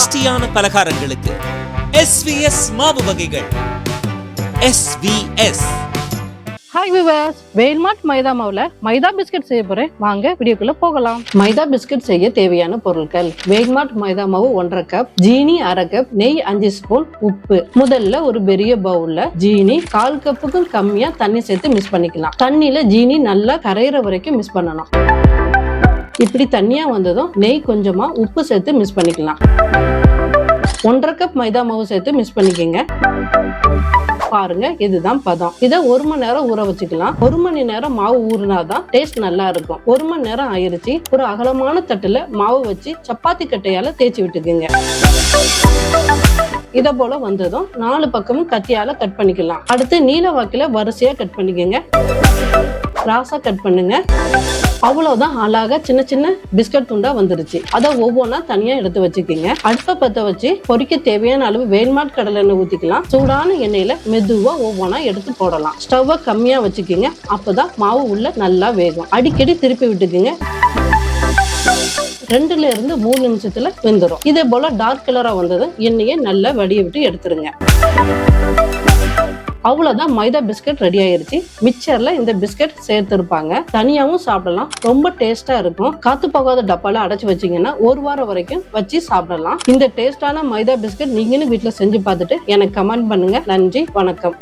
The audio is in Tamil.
டேஸ்டியான பலகாரங்களுக்கு. எஸ்விஎஸ் மாவு வகைகள். SVS hi viewers Velmart maida மாவுல மைதா பிஸ்கட் செய்ய போறேன். வாங்க வீடியோக்குள்ள போகலாம். மைதா பிஸ்கட் செய்ய தேவையான பொருட்கள். வேல்மார்ட் மைதா மாவு ஒன்றரை கப் ஜீனி அரை கப் நெய் அஞ்சு ஸ்பூன் உப்பு. முதல்ல ஒரு பெரிய பவுல்ல ஜீனி கால் கப்புக்கும் கம்மியா தண்ணி சேர்த்து மிக்ஸ் பண்ணிக்கலாம். தண்ணியில ஜீனி நல்லா கரையிற வரைக்கும் மிக்ஸ் பண்ணணும். இப்படி தனியாக வந்ததும் நெய் கொஞ்சமாக உப்பு சேர்த்து மிக்ஸ் பண்ணிக்கலாம். ஒன்றரை கப் மைதா மாவு சேர்த்து மிக்ஸ் பண்ணிக்கோங்க. பாருங்க இதுதான் பதம். இதை ஒரு மணி நேரம் ஊற வச்சுக்கலாம். ஒரு மணி நேரம் மாவு ஊறினாதான் டேஸ்ட் நல்லா இருக்கும். ஒரு மணி நேரம் ஆயிருச்சு. ஒரு அகலமான தட்டுல மாவு வச்சு சப்பாத்தி கட்டையால தேய்ச்சி விட்டுக்குங்க. இத போல வந்ததும் நாலு பக்கமும் கத்தியால கட் பண்ணிக்கலாம். அடுத்து நீல வாக்கில வரிசையா கட் பண்ணிக்கோங்க. ராசா கட் பண்ணுங்க. அவ்வளவுதான் அழகாக சின்ன சின்ன பிஸ்கட் துண்டா வந்துருச்சு. அதை ஒவ்வொன்றா தனியா எடுத்து வச்சுக்கோங்க. அடுப்பை பத்த வச்சு பொரிக்க தேவையான அளவு வேல்மாட் கடலை எண்ணெய் ஊத்திக்கலாம். சூடான எண்ணெயில மெதுவா ஒவ்வொன்றா எடுத்து போடலாம். ஸ்டவ்வை கம்மியா வச்சுக்கிங்க. அப்பதான் மாவு உள்ள நல்லா வேகும். அடிக்கடி திருப்பி விட்டுக்குங்க. ரெண்டுல இருந்து மூணு நிமிஷத்துல வெந்துடும் இதே போல டார்க் கலரா வந்தது எண்ணெயை நல்லா வடிய விட்டு எடுத்துருங்க. அவ்வளோதான் மைதா பிஸ்கட் ரெடி ஆயிருச்சு. மிக்சரில் இந்த பிஸ்கட் சேர்த்துருப்பாங்க. தனியாகவும் சாப்பிடலாம். ரொம்ப டேஸ்ட்டாக இருக்கும். காத்து போகாத டப்பால அடைச்சி வச்சிங்கன்னா ஒரு வாரம் வரைக்கும் வச்சு சாப்பிடலாம். இந்த டேஸ்டான மைதா பிஸ்கட் நீங்களும் வீட்டில் செஞ்சு பார்த்துட்டு எனக்கு கமெண்ட் பண்ணுங்க. நன்றி வணக்கம்.